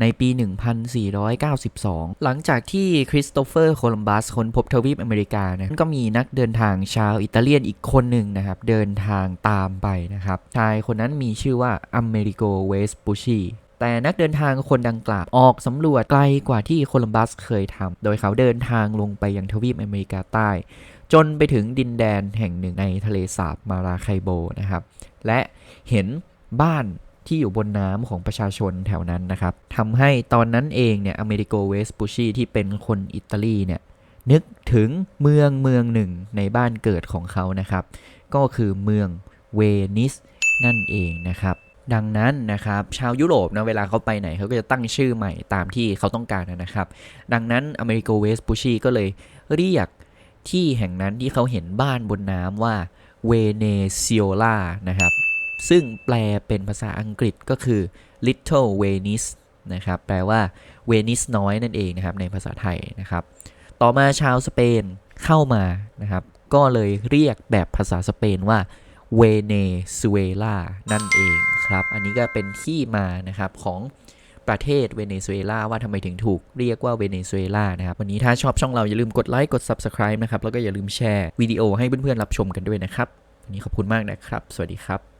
ในปี 1492 หลังจากที่คริสโตเฟอร์โคลัมบัสค้นพบทวีปอเมริกานะก็มีนักเดินทางชาวอิตาเลียนอีกคนหนึ่งนะครับ เดินทางตามไปนะครับ ชายคนนั้นมีชื่อว่าอเมริโกเวสปูชีแต่นักเดินทางคนดังกล่าวออกสำรวจไกลกว่าที่โคลัมบัสเคยทำ โดยเขาเดินทางลงไปยังทวีปอเมริกาใต้ จนไปถึงดินแดนแห่งหนึ่งในทะเลสาบมาราไคโบนะครับ และเห็นบ้าน ที่อยู่บนน้ำของประชาชนแถวนั้นนะครับทำให้ตอนนั้นเองเนี่ยอเมริโกเวสปูชีที่เป็นคนอิตาลีเนี่ยนึกถึงเมืองเมืองหนึ่งในบ้านเกิดของเขานะครับ ก็คือเมืองเวนิสนั่นเองนะครับดังนั้นนะครับชาวยุโรปนะเวลาเขาไปไหนเขาก็จะตั้งชื่อใหม่ตามที่เขาต้องการนะครับ ดังนั้นอเมริโกเวสปูชีก็เลยเรียกที่แห่งนั้นที่เขาเห็นบ้านบนน้ำว่าเวเนซิโอลานะครับ ซึ่งแปลเป็นภาษาอังกฤษก็คือ little Venice นะครับแปลว่าเวนิสน้อยนั่นเองนะครับในภาษาไทยนะครับ ต่อมาชาวสเปนเข้ามานะครับ ก็เลยเรียกแบบภาษาสเปนว่าเวเนซุเอลานั่นเองครับ อันนี้ก็เป็นที่มานะครับของประเทศเวเนซุเอลาว่าทำไมถึงถูกเรียกว่าเวเนซุเอลานะครับ วันนี้ถ้าชอบช่องเราอย่าลืมกดไลค์กด Subscribe นะครับ แล้วก็อย่าลืมแชร์วิดีโอให้เพื่อนๆรับชมกันด้วยนะครับ วันนี้ขอบคุณมากนะครับ สวัสดีครับ